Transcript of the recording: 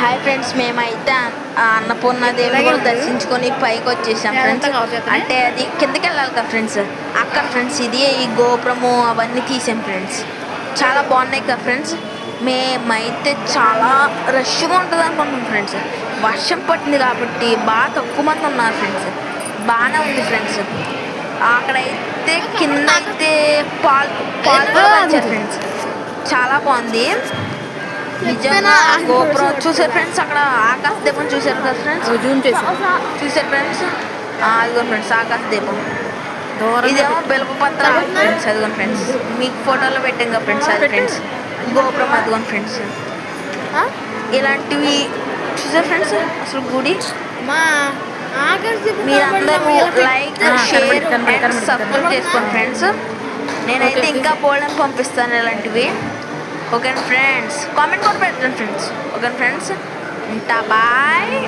Hi friends మేమైతే అన్నపూర్ణ దేవుని కూడా దర్శించుకొని పైకి వచ్చేసాం ఫ్రెండ్స్? అంటే అది కిందకి వెళ్ళాలి కదా ఫ్రెండ్స్ అక్కడ ఫ్రెండ్స్ ఇది ఈ గోపురము అవన్నీ తీసాం ఫ్రెండ్స్ చాలా బాగున్నాయి కదా ఫ్రెండ్స్ మేమైతే చాలా రష్గా ఉంటుంది అనుకుంటున్నాం ఫ్రెండ్స్ వర్షం పట్టింది కాబట్టి బాగా తక్కువ మంది ఉన్నారు ఫ్రెండ్స్ బాగానే ఉంది ఫ్రెండ్స్ అక్కడైతే కింద అయితే పాలు పాలు ఫ్రెండ్స్ చాలా బాగుంది. నిజంగా గోపురం చూసారు ఫ్రెండ్స్ అక్కడ ఆకాశ దీపం చూసారు కదా ఫ్రెండ్స్ జూమ్ చేసి చూసారు ఫ్రెండ్స్ అదిగో ఫ్రెండ్స్ ఆకాశ దీపం. ఇదేమో బిలప పత్రం ఫ్రెండ్స్ అదిగోండి ఫ్రెండ్స్ మీకు ఫోటోలో పెట్టాం కదా ఫ్రెండ్స్ అది ఫ్రెండ్స్ గోపురం అదిగోండి ఫ్రెండ్స్ ఇలాంటివి చూసారు ఫ్రెండ్స్ అసలు గుడి? మా మీరందరూ లైక్ షేర్ సబ్స్క్రైబ్. చేసుకోండి ఫ్రెండ్స్ నేనైతే ఇంకా బోల్డెన్ పంపిస్తాను ఇలాంటివి. ఓకే ఫ్రెండ్స్ కామెంట్ కూడా పెట్టండి ఫ్రెండ్స్ ఓకే ఫ్రెండ్స్ ఉంటా బాయ్